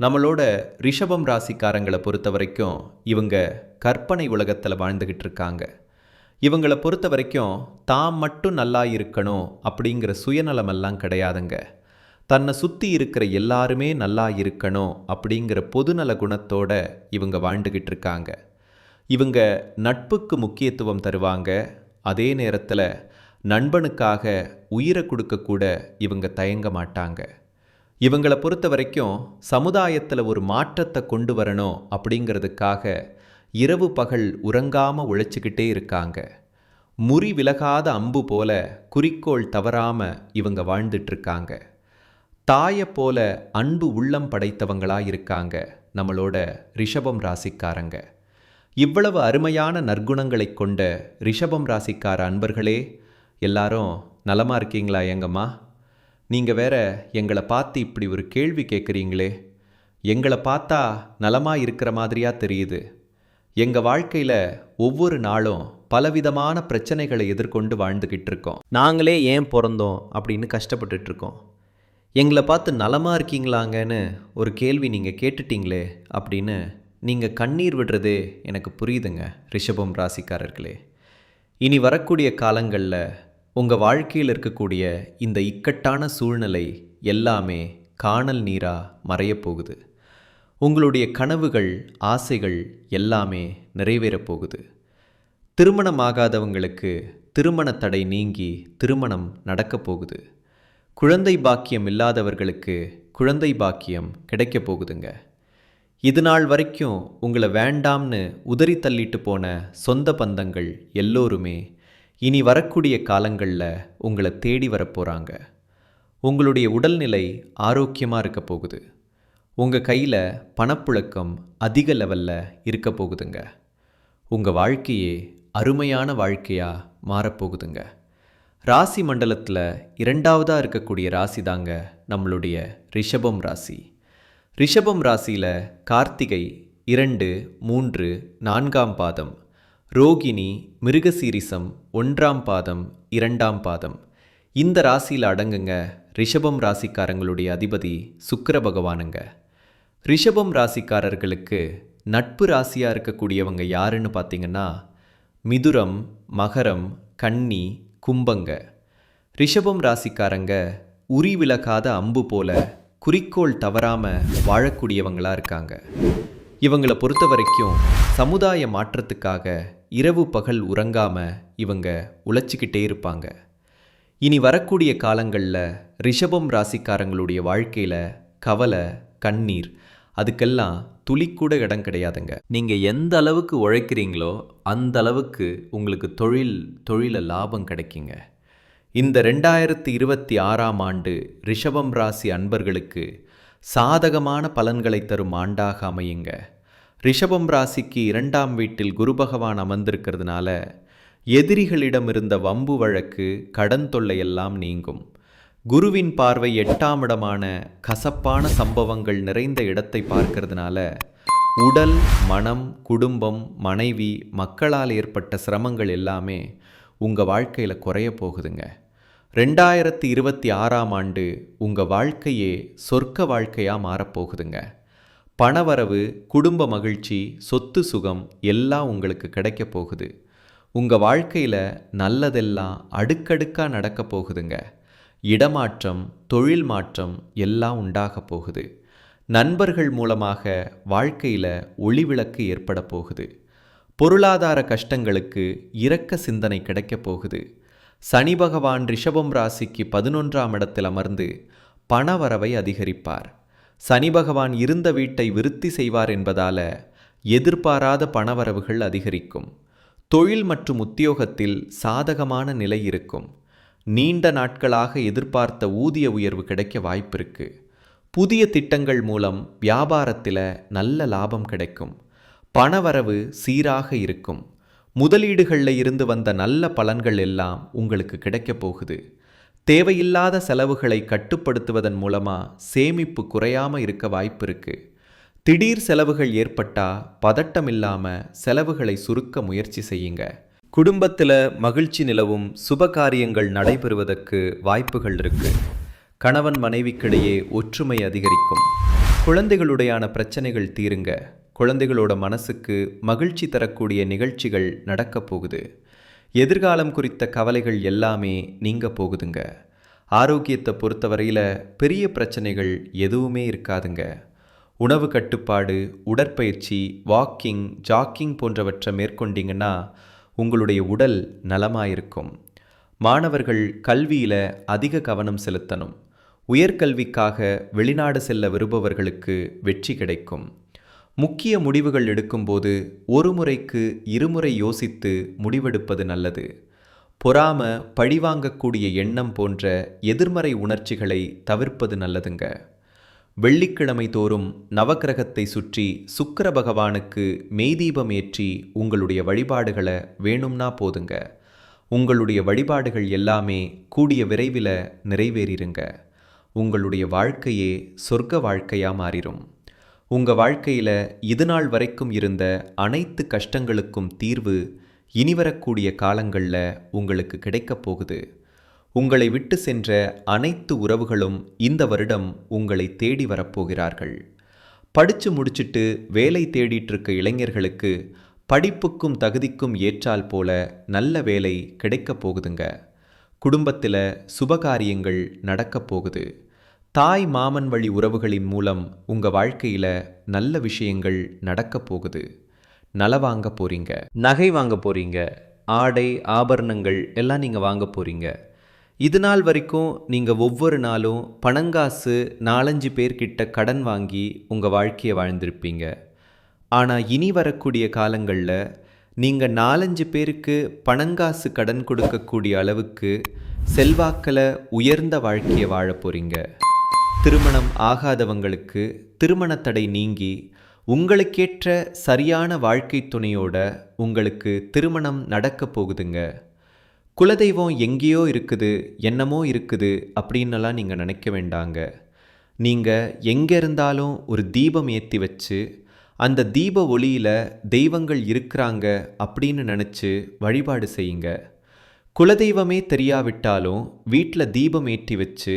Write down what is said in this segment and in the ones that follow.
நம்மளோட ரிஷபம் ராசிக்காரங்களை பொறுத்த வரைக்கும் இவங்க கற்பனை உலகத்தில் வாழ்ந்துக்கிட்டு இருக்காங்க. இவங்களை பொறுத்த வரைக்கும் தாம் மட்டும் நல்லா இருக்கணும் அப்படிங்கிற சுயநலமெல்லாம் கிடையாதுங்க. தன்னை சுற்றி இருக்கிற எல்லாருமே நல்லா இருக்கணும் அப்படிங்கிற பொதுநல குணத்தோட இவங்க வாழ்ந்துக்கிட்டு இருக்காங்க. இவங்க நட்புக்கு முக்கியத்துவம் தருவாங்க. அதே நேரத்தில் நண்பனுக்காக உயிரை கொடுக்கக்கூட இவங்க தயங்க மாட்டாங்க. இவங்களை பொறுத்த வரைக்கும் சமுதாயத்தில் ஒரு மாற்றத்தை கொண்டு வரணும் அப்படிங்கிறதுக்காக இரவு பகல் உறங்காமல் உழைச்சிக்கிட்டே இருக்காங்க. முறி விலகாத அம்பு போல குறிக்கோள் தவறாமல் இவங்க வாழ்ந்துட்டுருக்காங்க தாயை போல அன்பு உள்ளம் படைத்தவங்களாக இருக்காங்க நம்மளோட ரிஷபம் ராசிக்காரங்க. இவ்வளவு அருமையான நற்குணங்களை கொண்ட ரிஷபம் ராசிக்கார அன்பர்களே எல்லாரும் நலமாக இருக்கீங்களா எங்கம்மா நீங்கள் வேற எங்களை பார்த்து இப்படி ஒரு கேள்வி கேட்குறீங்களே எங்களை பார்த்தா நலமாக இருக்கிற மாதிரியா தெரியுது. எங்கள் வாழ்க்கையில் ஒவ்வொரு நாளும் பலவிதமான பிரச்சனைகளை எதிர்கொண்டு வாழ்ந்துக்கிட்டு இருக்கோம். நாங்களே ஏன் பிறந்தோம் அப்படின்னு கஷ்டப்பட்டுட்டு இருக்கோம். எங்களை பார்த்து நலமாக இருக்கீங்களாங்கன்னு ஒரு கேள்வி நீங்கள் கேட்டுட்டீங்களே அப்படின்னு நீங்கள் கண்ணீர் விடுறதே எனக்கு புரியுதுங்க ரிஷபம் ராசிக்காரர்களே. இனி வரக்கூடிய காலங்களில் உங்கள் வாழ்க்கையில் இருக்கக்கூடிய இந்த இக்கட்டான சூழ்நிலை எல்லாமே காணல் நீராக மறையப் போகுது. உங்களுடைய கனவுகள் ஆசைகள் எல்லாமே நிறைவேறப் போகுது. திருமணமாகாதவங்களுக்கு திருமண தடை நீங்கி திருமணம் நடக்கப் போகுது. குழந்தை பாக்கியம் இல்லாதவர்களுக்கு குழந்தை பாக்கியம் கிடைக்கப் போகுதுங்க. இது நாள் வரைக்கும் உங்களை வேண்டாம்னு உதறி தள்ளிட்டு போன சொந்த பந்தங்கள் எல்லோருமே இனி வரக்கூடிய காலங்களில் உங்களை தேடி வரப்போகிறாங்க உங்களுடைய உடல்நிலை ஆரோக்கியமாக இருக்க போகுது. உங்கள் கையில் பணப்புழக்கம் அதிக லெவலில் இருக்க போகுதுங்க. உங்கள் வாழ்க்கையே அருமையான வாழ்க்கையாக மாறப்போகுதுங்க ராசி மண்டலத்தில் இரண்டாவதாக இருக்கக்கூடிய ராசி தாங்க நம்மளுடைய ரிஷபம் ராசி. ரிஷபம் ராசியில் கார்த்திகை இரண்டு மூன்று நான்காம் பாதம். ரோகிணி மிருகசீரிசம் ஒன்றாம் பாதம் இரண்டாம் பாதம். இந்த ராசியில் அடங்குங்க ரிஷபம் ராசிக்காரங்களுடைய அதிபதி சுக்கர பகவானுங்க. ரிஷபம் ராசிக்காரர்களுக்கு நட்பு ராசியாக இருக்கக்கூடியவங்க யாருன்னு பார்த்தீங்கன்னா மிதுரம் மகரம் கன்னி கும்பங்க. ரிஷபம் ராசிக்காரங்க உரி விலகாத அம்பு போல குறிக்கோள் தவறாமல் வாழக்கூடியவங்களாக இருக்காங்க. இவங்களை பொறுத்த வரைக்கும் சமுதாய மாற்றத்துக்காக இரவு பகல் உறங்காமல் இவங்க உழைச்சிக்கிட்டே இருப்பாங்க. இனி வரக்கூடிய காலங்களில் ரிஷபம் ராசிக்காரங்களுடைய வாழ்க்கையில் கவலை கண்ணீர் அதுக்கெல்லாம் துளிக்கூட இடம் கிடையாதுங்க. நீங்கள் எந்த அளவுக்கு உழைக்கிறீங்களோ அந்த அளவுக்கு உங்களுக்கு தொழில் தொழிலை லாபம் கிடைக்குங்க. இந்த ரெண்டாயிரத்தி இருபத்தி ஆறாம் ஆண்டு ரிஷபம் ராசி அன்பர்களுக்கு சாதகமான பலன்களை தரும் ஆண்டாக அமையுங்க. ரிஷபம் ராசிக்கு இரண்டாம் வீட்டில் குரு பகவான் அமர்ந்திருக்கிறதுனால எதிரிகளிடம் இருந்த வம்பு வழக்கு கடன் தொல்லையெல்லாம் நீங்கும். குருவின் பார்வை எட்டாம் இடமான கசப்பான சம்பவங்கள் நிறைந்த இடத்தை பார்க்கறதுனால உடல் மனம் குடும்பம் மனைவி மக்களால் ஏற்பட்ட சிரமங்கள் எல்லாமே உங்கள் வாழ்க்கையில் குறைய போகுதுங்க. ரெண்டாயிரத்தி இருபத்தி ஆறாம் ஆண்டு உங்கள் வாழ்க்கையே சொர்க்க வாழ்க்கையாக மாறப்போகுதுங்க பணவரவு குடும்ப மகிழ்ச்சி சொத்து சுகம் எல்லாம் உங்களுக்கு கிடைக்க போகுது. உங்கள் வாழ்க்கையில் நல்லதெல்லாம் அடுக்கடுக்காக நடக்க போகுதுங்க. இடமாற்றம் தொழில் மாற்றம் எல்லாம் உண்டாக போகுது. நண்பர்கள் மூலமாக வாழ்க்கையில் ஒளிவிளக்கு ஏற்பட போகுது. பொருளாதார கஷ்டங்களுக்கு இரக்க சிந்தனை கிடைக்கப் போகுது. சனி பகவான் ரிஷபம் ராசிக்கு பதினொன்றாம் இடத்தில் அமர்ந்து பணவரவை அதிகரிப்பார். சனி பகவான் இருந்த வீட்டை விருத்தி செய்வார் என்பதால எதிர்பாராத பணவரவுகள் அதிகரிக்கும். தொழில் மற்றும் உத்தியோகத்தில் சாதகமான நிலை இருக்கும். நீண்ட நாட்களாக எதிர்பார்த்த ஊதிய உயர்வு கிடைக்க வாய்ப்பிருக்கு. புதிய திட்டங்கள் மூலம் வியாபாரத்தில் நல்ல லாபம் கிடைக்கும். பணவரவு சீராக இருக்கும். முதலீடுகளில் இருந்து வந்த நல்ல பலன்கள் எல்லாம் உங்களுக்கு கிடைக்கப் போகுது. தேவையில்லாத செலவுகளை கட்டுப்படுத்துவதன் மூலமா சேமிப்பு குறையாம இருக்க வாய்ப்பு இருக்குது திடீர் செலவுகள் ஏற்பட்டா பதட்டம் இல்லாமல் செலவுகளை சுருக்க முயற்சி செய்யுங்க. குடும்பத்தில் மகிழ்ச்சி நிலவும் சுப காரியங்கள் நடைபெறுவதற்கு வாய்ப்புகள் இருக்கு. கணவன் மனைவிக்கிடையே ஒற்றுமை அதிகரிக்கும். குழந்தைகளுடையான பிரச்சனைகள் தீருங்க. குழந்தைகளோட மனசுக்கு மகிழ்ச்சி தரக்கூடிய நிகழ்ச்சிகள் நடக்கப் போகுது. எதிர்காலம் குறித்த கவலைகள் எல்லாமே நீங்க போகுதுங்க. ஆரோக்கியத்தை பொறுத்தவரையில் பெரிய பிரச்சனைகள் எதுவுமே இருக்காதுங்க. உணவு கட்டுப்பாடு உடற்பயிற்சி வாக்கிங் ஜாக்கிங் போன்றவற்றை மேற்கொண்டீங்கன்னா உங்களுடைய உடல் நலமாயிருக்கும். மாணவர்கள் கல்வியில் அதிக கவனம் செலுத்தணும். உயர்கல்விக்காக வெளிநாடு செல்ல விரும்புபவர்களுக்கு வெற்றி கிடைக்கும். முக்கிய முடிவுகள் எடுக்கும்போது ஒரு முறைக்கு இருமுறை யோசித்து முடிவெடுப்பது நல்லது. பொறாம பழிவாங்கக்கூடிய எண்ணம் போன்ற எதிர்மறை உணர்ச்சிகளை தவிர்ப்பது நல்லதுங்க. வெள்ளிக்கிழமை தோறும் நவக்கிரகத்தை சுற்றி சுக்கர பகவானுக்கு மெய்தீபம் ஏற்றி உங்களுடைய வழிபாடுகளை வேணும்னா போதுங்க. உங்களுடைய வழிபாடுகள் எல்லாமே கூடிய விரைவில் நிறைவேறிருங்க. உங்களுடைய வாழ்க்கையே சொர்க்க வாழ்க்கையாக மாறிடும் உங்கள் வாழ்க்கையில் இதுநாள் வரைக்கும் இருந்த அனைத்து கஷ்டங்களுக்கும் தீர்வு இனி வரக்கூடிய காலங்களில் உங்களுக்கு கிடைக்கப் போகுது. உங்களை விட்டு சென்ற அனைத்து உறவுகளும் இந்த வருடம் உங்களை தேடி வரப்போகிறார்கள் படித்து முடிச்சிட்டு வேலை தேடிட்டு இருக்க இளைஞர்களுக்கு படிப்புக்கும் தகுதிக்கும் ஏற்றால் போல நல்ல வேலை கிடைக்கப் போகுதுங்க. குடும்பத்தில் சுபகாரியங்கள் நடக்கப் போகுது. தாய் மாமன் வழி உறவுகளின் மூலம் உங்கள் வாழ்க்கையில் நல்ல விஷயங்கள் நடக்கப் போகுது. நல வாங்க போகிறீங்க நகை வாங்க போகிறீங்க ஆடை ஆபரணங்கள் எல்லாம் நீங்கள் வாங்க போகிறீங்க இது நாள் வரைக்கும் நீங்கள் ஒவ்வொரு நாளும் பணங்காசு நாலஞ்சு பேர்கிட்ட கடன் வாங்கி உங்கள் வாழ்க்கையை வாழ்ந்திருப்பீங்க. ஆனால் இனி வரக்கூடிய காலங்களில் நீங்கள் நாலஞ்சு பேருக்கு பணங்காசு கடன் கொடுக்கக்கூடிய அளவுக்கு செல்வாக்கில் உயர்ந்த வாழ்க்கையை வாழ போகிறீங்க திருமணம் ஆகாதவங்களுக்கு திருமண தடை நீங்கி உங்களுக்கேற்ற சரியான வாழ்க்கை துணையோட உங்களுக்கு திருமணம் நடக்கப் போகுதுங்க. குலதெய்வம் எங்கேயோ இருக்குது என்னமோ இருக்குது அப்படின்னலாம் நீங்கள் நினைக்க வேண்டாங்க. நீங்கள் எங்கே இருந்தாலும் ஒரு தீபம் ஏற்றி வச்சு அந்த தீப ஒளியில் தெய்வங்கள் இருக்கிறாங்க அப்படின்னு நினச்சி வழிபாடு செய்யுங்க. குலதெய்வமே தெரியாவிட்டாலும் வீட்டில் தீபம் ஏற்றி வச்சு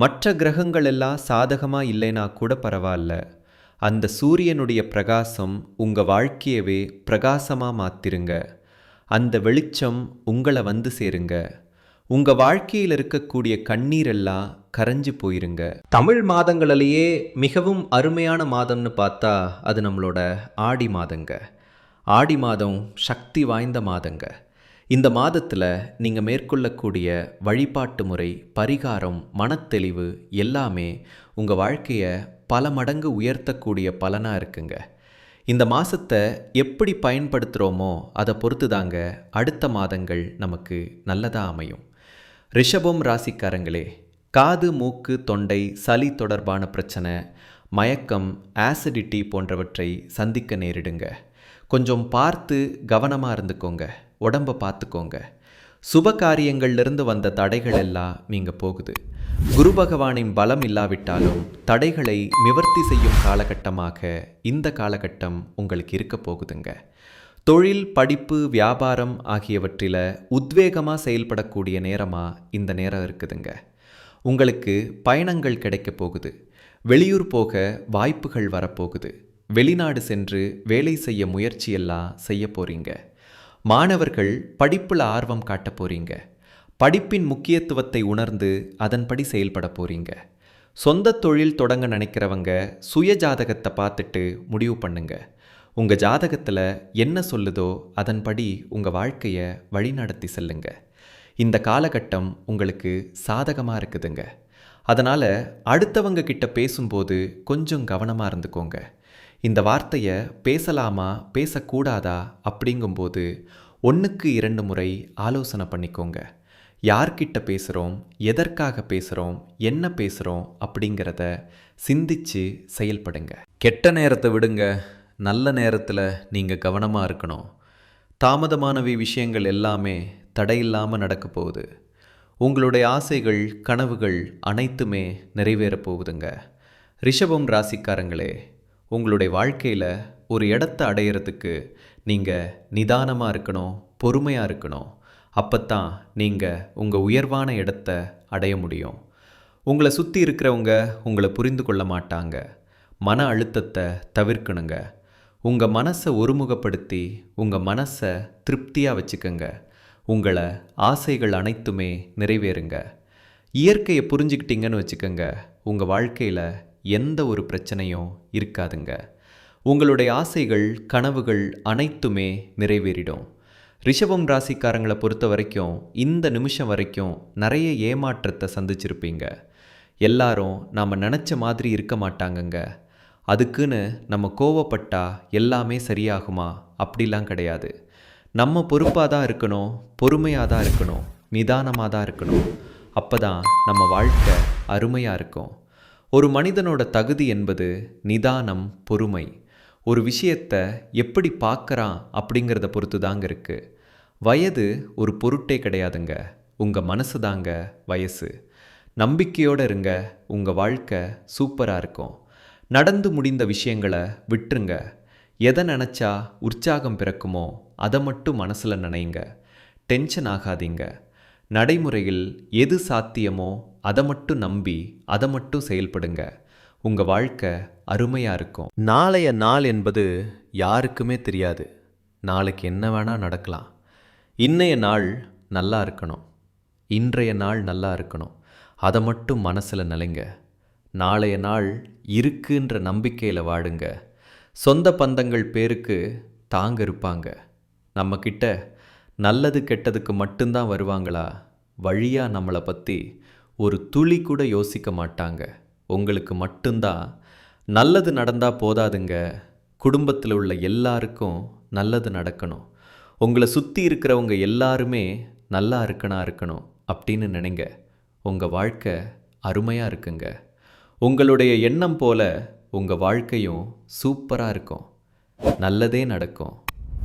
மற்ற கிரகங்கள் எல்லாம் சாதகமாக இல்லைனா கூட பரவாயில்ல. அந்த சூரியனுடைய பிரகாசம் உங்கள் வாழ்க்கையவே பிரகாசமாக மாத்திருங்க. அந்த வெளிச்சம் உங்களை வந்து சேருங்க. உங்க வாழ்க்கையில் இருக்கக்கூடிய கண்ணீரெல்லாம் கரைஞ்சு போயிருங்க. தமிழ் மாதங்களிலேயே மிகவும் அருமையான மாதம்னு பார்த்தா அது நம்மளோட ஆடி மாதங்க. ஆடி மாதம் சக்தி வாய்ந்த மாதங்க. இந்த மாதத்தில் நீங்கள் மேற்கொள்ளக்கூடிய வழிபாட்டு முறை பரிகாரம் மனத்தெளிவு எல்லாமே உங்கள் வாழ்க்கையை பல மடங்கு உயர்த்தக்கூடிய பலனாக இருக்குங்க. இந்த மாதத்தை எப்படி பயன்படுத்துகிறோமோ அதை பொறுத்து தாங்க அடுத்த மாதங்கள் நமக்கு நல்லதாக அமையும். ரிஷபம் ராசிக்காரங்களே காது மூக்கு தொண்டை சளி தொடர்பான பிரச்சனை மயக்கம் ஆசிடிட்டி போன்றவற்றை சந்திக்க நேரிடுங்க. கொஞ்சம் பார்த்து கவனமாக இருந்துக்கோங்க. உடம்பை பார்த்துக்கோங்க. சுப காரியங்கள்லேருந்து வந்த தடைகள் எல்லாம் நீங்கள் போகுது. குரு பகவானின் பலம் இல்லாவிட்டாலும் தடைகளை நிவர்த்தி செய்யும் காலகட்டமாக இந்த காலகட்டம் உங்களுக்கு இருக்க போகுதுங்க. தொழில் படிப்பு வியாபாரம் ஆகியவற்றில் உத்வேகமாக செயல்படக்கூடிய நேரமாக இந்த நேரம் இருக்குதுங்க. உங்களுக்கு பயணங்கள் கிடைக்க போகுது. வெளியூர் போக வாய்ப்புகள் வரப்போகுது. வெளிநாடு சென்று வேலை செய்ய முயற்சியெல்லாம் செய்ய போகிறீங்க மாணவர்கள் படிப்பில் ஆர்வம் காட்ட போகிறீங்க படிப்பின் முக்கியத்துவத்தை உணர்ந்து அதன்படி செயல்பட போகிறீங்க சொந்த தொழில் தொடங்க நினைக்கிறவங்க சுய ஜாதகத்தை பார்த்துட்டு முடிவு பண்ணுங்க. உங்கள் ஜாதகத்தில் என்ன சொல்லுதோ அதன்படி உங்கள் வாழ்க்கையை வழிநடத்தி செல்லுங்க. இந்த காலகட்டம் உங்களுக்கு சாதகமாக இருக்குதுங்க. அதனால் அடுத்தவங்க கிட்ட பேசும்போது கொஞ்சம் கவனமாக இருந்துக்கோங்க. இந்த வார்த்தையை பேசலாமா பேசக்கூடாதா அப்படிங்கும்போது ஒன்றுக்கு இரண்டு முறை ஆலோசனை பண்ணிக்கோங்க. யார்கிட்ட பேசுகிறோம் எதற்காக பேசுகிறோம் என்ன பேசுகிறோம் அப்படிங்கிறத சிந்திச்சு செயல்படுங்க. கெட்ட நேரத்தை விடுங்க. நல்ல நேரத்தில் நீங்கள் கவனமாக இருக்கணும். தாமதமானவை விஷயங்கள் எல்லாமே தடையில்லாமல் நடக்க போகுது. உங்களுடைய ஆசைகள் கனவுகள் அனைத்துமே நிறைவேறப் போகுதுங்க. ரிஷபம் ராசிக்காரங்களே உங்களுடைய வாழ்க்கையில் ஒரு இடத்த அடையிறதுக்கு நீங்கள் நிதானமாக இருக்கணும் பொறுமையாக இருக்கணும். அப்போத்தான் நீங்கள் உங்கள் உயர்வான இடத்த அடைய முடியும். உங்களை சுற்றி இருக்கிறவங்க உங்களை புரிந்து கொள்ள மாட்டாங்க. மன அழுத்தத்தை தவிர்க்கணுங்க. உங்கள் மனசை ஒருமுகப்படுத்தி உங்கள் மனசை திருப்தியாக வச்சுக்கோங்க. உங்களை ஆசைகள் அனைத்துமே நிறைவேறுங்க. இயற்கையை புரிஞ்சுக்கிட்டீங்கன்னு வச்சுக்கோங்க. உங்கள் வாழ்க்கையில் எந்த ஒரு பிரச்சனையும் இருக்காதுங்க. உங்களுடைய ஆசைகள் கனவுகள் அனைத்துமே நிறைவேறிடும். ரிஷபம் ராசிக்காரங்களை பொறுத்த வரைக்கும் இந்த நிமிஷம் வரைக்கும் நிறைய ஏமாற்றத்தை சந்திச்சிருப்பீங்க. எல்லாரும் நாம் நினச்ச மாதிரி இருக்க மாட்டாங்கங்க. அதுக்குன்னு நம்ம கோவப்பட்டா எல்லாமே சரியாகுமா? அப்படிலாம் கிடையாது. நம்ம பொறுப்பாக தான் இருக்கணும் பொறுமையாக தான் இருக்கணும் நிதானமாக தான் இருக்கணும். அப்போ தான் நம்ம வாழ்க்கை அருமையாக இருக்கும். ஒரு மனிதனோட தகுதி என்பது நிதானம் பொறுமை. ஒரு விஷயத்தை எப்படி பார்க்கறான் அப்படிங்கிறத பொறுத்து தாங்க இருக்குது வயது ஒரு பொருட்டே கிடையாதுங்க. உங்கள் மனசு தாங்க வயசு. நம்பிக்கையோடு இருங்க. உங்கள் வாழ்க்கை சூப்பராக இருக்கும். நடந்து முடிந்த விஷயங்களை விட்டுருங்க. எதை நினச்சா உற்சாகம் பிறக்குமோ அதை மட்டும் மனசில் நினைங்க. டென்ஷன் ஆகாதீங்க. நடைமுறையில் எது சாத்தியமோ அதை மட்டும் நம்பி அதை மட்டும் செயல்படுங்க. உங்கள் வாழ்க்கை அருமையாக இருக்கும். நாளைய நாள் என்பது யாருக்குமே தெரியாது. நாளைக்கு என்ன வேணால் நடக்கலாம். இன்றைய நாள் நல்லா இருக்கணும். இன்றைய நாள் நல்லா இருக்கணும். அதை மட்டும் மனசில் நிலைங்க. நாளைய நாள் இருக்குன்ற நம்பிக்கையில் வாடுங்க சொந்த பந்தங்கள் பேருக்கு தாங்க இருப்பாங்க. நம்மக்கிட்ட நல்லது கெட்டதுக்கு மட்டும்தான் வருவாங்களா? வழியாக நம்மளை பற்றி ஒரு துளி கூட யோசிக்க மாட்டாங்க. உங்களுக்கு மட்டும்தான். நல்லது நடந்தால் போதாதுங்க. குடும்பத்தில் உள்ள எல்லாருக்கும் நல்லது நடக்கணும். உங்களை சுற்றி இருக்கிறவங்க எல்லாருமே நல்லா இருக்கணா இருக்கணும் அப்படின்னு நினைங்க. உங்கள் வாழ்க்கை அருமையாக இருக்குங்க. உங்களுடைய எண்ணம் போல உங்கள் வாழ்க்கையும் சூப்பராக இருக்கும். நல்லதே நடக்கும்.